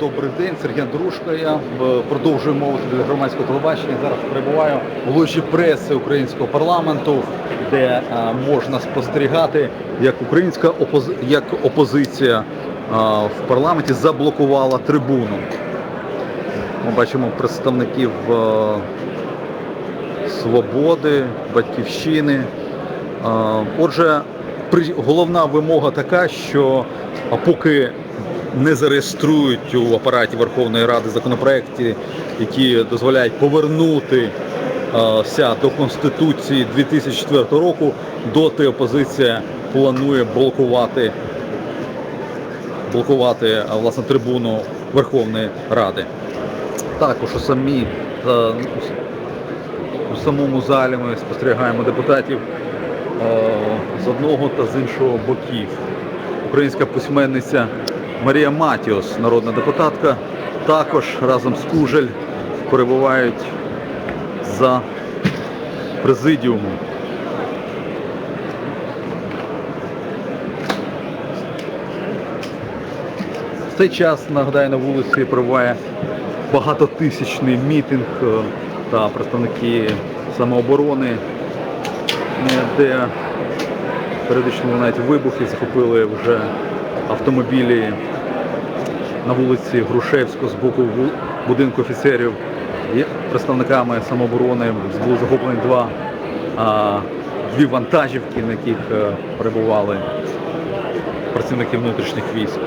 добрий день. Сергій Андрушко. Я Е, продовжую мовити для громадського телебачення. Зараз перебуваю в ложі преси українського парламенту, де е, можна спостерігати, як українська опози... як опозиція е, в парламенті заблокувала трибуну. Ми бачимо представників е, свободи, батьківщини. Е, Отже, при- головна вимога така, що а, поки не зареєструють у апараті Верховної Ради законопроекти, які дозволяють повернути е, до Конституції 2004 року, доти опозиція планує блокувати, блокувати власне трибуну Верховної Ради. Також у самі е, у самому залі ми спостерігаємо депутатів е, з одного та з іншого боків. Українська письменниця Марія Матіос, народна депутатка, також разом з Кужель перебувають за президіумом. В цей час, нагадаю, на вулиці перебуває багатотисячний мітинг е, та представники самооборони, е, де періодично лунають вибухи, захопили вже автомобілі на вулиці Грушевського з боку будинку офіцерів. І представниками самооборони було захоплені два, дві вантажівки, на яких е, перебували працівники внутрішніх військ.